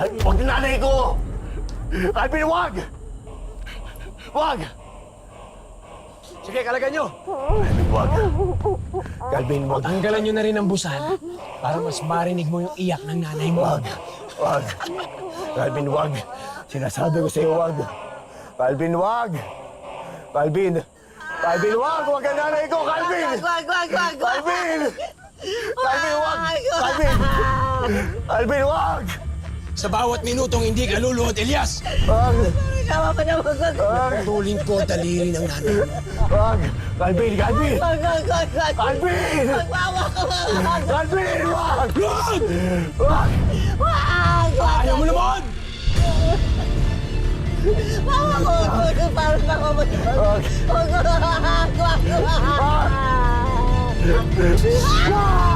Ay, Huwag na nanay ko! Alvin, wag! Wag! Sige, kalagan nyo! Alvin, wag! Calvin, wag! Tanggalan nyo na rin ang busal para mas marinig mo yung iyak ng nanay mo. Wag! Wag! Calvin, wag! Sinasabi ko sa'yo, wag! Calvin, wag! Calvin! Calvin, wag! Wag ang nanay ko, Calvin! Wag, wag, wag, wag! Calvin! Calvin, wag! Calvin! Calvin, wag! Sa bawat minutong hindi ka luluhod, Elias, Wag! Tama pa na wag, wag, Wag! tuling ko daliri ng nanay mo. Wag! Calvin! Calvin! wag, wag, wag, wag! Calvin! Wag, wag, wag, wag! Calvin! Wag! Lord! Wag! Wag, wag! Ayaw mo naman! Mama ko, wag, parang ako mag... Wag! Wag, wag, wag, wag! Wag! Wag!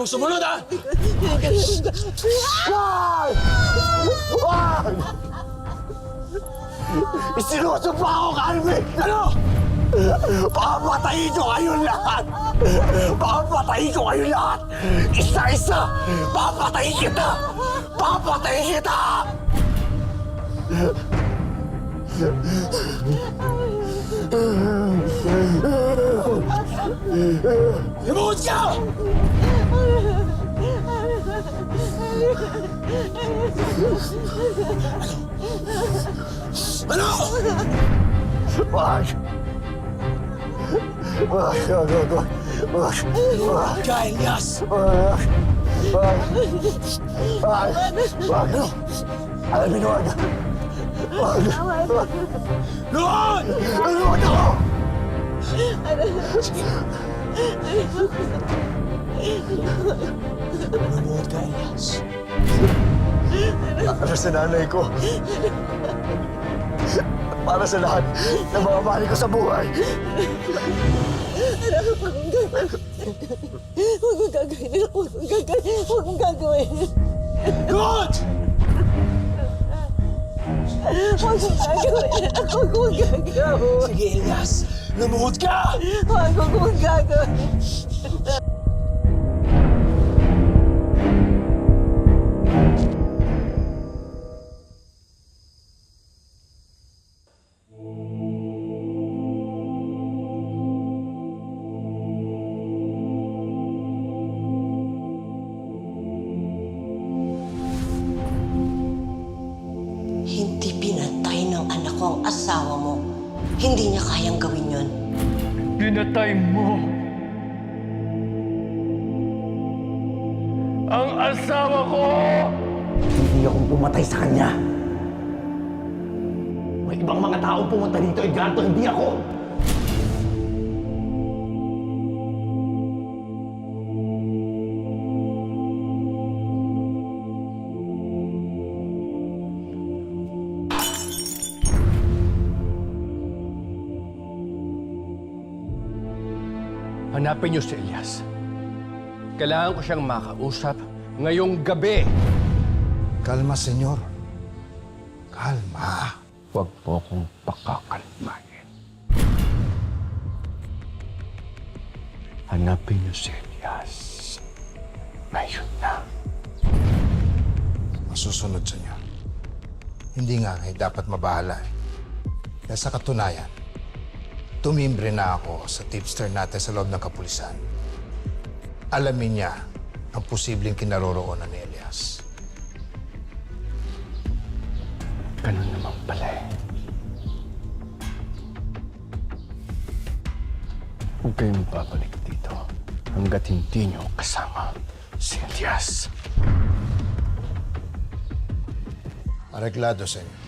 Ayaw mo sumunod, ha? Wag! Wag! Isinusumpa ako, Calvin! Ano? Papatayin ko kayo lahat! Papatayin ko kayo lahat! Isa-isa! Papatayin kita! Papatayin kita! Lumuhod ka! Ano? Wag! Wag, wag, wag, wag, wag, wag, Ka, Elias! wag, wag, wag, wag, Alvin, wag! Wag! Wag! Lord! Ano ako? Para sa nanay ko. Para sa lahat ng mga mahal ko sa buhay. Huwag mong gagawin. Huwag mong gagawin. Huwag mong gagawin. Lord! Huwag mong gagawin. Huwag mong gagawin. Sige, Elias. Lumuhod ka! Huwag mong gagawin. Hindi niya kayang gawin yon. Pinatay mo ang asawa ko! Hindi akong pumatay sa kanya. May ibang mga tao pumunta dito, Edgardo, hindi ako. Hanapin niyo si Elias. Kailangan ko siyang makausap ngayong gabi. Kalma, senyor. Kalma. Huwag po akong pakakalmahin. Hanapin niyo si Elias. Ngayon na. Masusunod, senyor. Hindi nga eh, dapat mabahala eh. Kaya sa katunayan, tumimbre na ako sa tipster natin sa loob ng kapulisan. Alamin niya ang posibleng kinaroroonan ni Elias. Ganun naman pala eh. Huwag kayong babalik dito hanggat hindi niyo kasama si Elias. Arreglado, senyor.